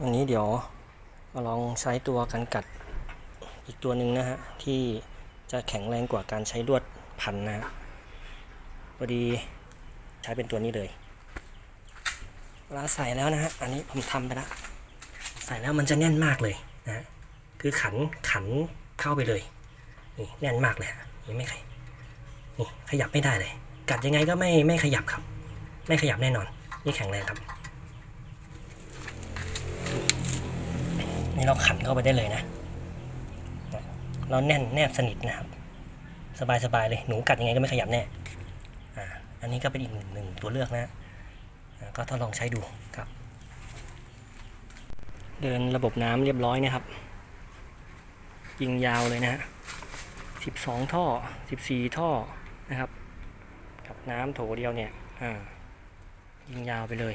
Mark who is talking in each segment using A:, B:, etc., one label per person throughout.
A: วันนี้เดี๋ยวมาลองใช้ตัวกันกัดอีกตัวหนึ่งนะฮะ ที่จะแข็งแรงกว่าการใช้ลวดพันนะพอดีใช้เป็นตัวนี้เลยเวลาใส่แล้วนะฮะ อันนี้ผมทำไปแล้ว ใส่แล้วมันจะแน่นมากเลยนะฮะคือขันขันเข้าไปเลย นี่แน่นมากเลยฮะนี่ไม่ขยนี่ขยับไม่ได้เลย กัดยังไงก็ไม่ไม่ขยับครับ ไม่ขยับแน่นอน นี่แข็งแรงครับ นี่เราขันเข้าไปได้เลยนะ เราแน่นแนบสนิทนะครับ สบายสบายเลย หนูกัดยังไงก็ไม่ขยับแน่อ่าอันนี้ก็เป็นอีกหนึ่งหนึ่งตัวเลือกนะ ก็ทดลองใช้ดูครับ เดินระบบน้ำเรียบร้อยนะครับ ยิงยาวเลยนะฮะสิบสองท่อสิบสี่ท่อนะครับ กับน้ำโถเดียวเนี่ย อ่า ยิงยาวไปเลย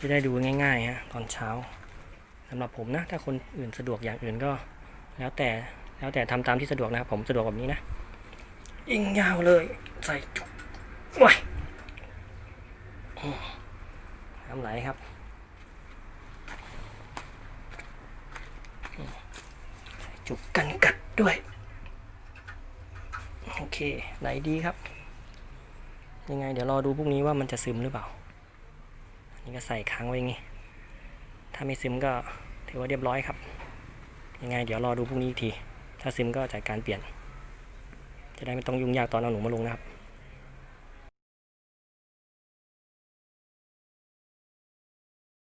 A: จะได้ดูง่ายๆฮะตอนเช้า สำหรับผมนะ ถ้าคนอื่นสะดวกอย่างอื่นก็ แล้วแต่แล้วแต่ทำตามที่สะดวกนะครับ ผมสะดวกแบบนี้นะยิงยาวเลย ใส่จุกว้ายน้ำไหลครับใส่จุกกันกัดด้วย โอเค ไหลดีครับ ยังไง เดี๋ยวรอดูพรุ่งนี้ว่ามันจะซึมหรือเปล่า อันนี้ก็ใส่ค้างไว้อย่างงี้ ถ้าไม่ซึมก็ถือว่าเรียบร้อยครับ ยังไงเดี๋ยวรอดูพรุ่งนี้อีกที ถ้าซึมก็จัดการเปลี่ยน จะได้ไม่ต้องยุ่งยากตอนเอาหนูมาลงนะครับ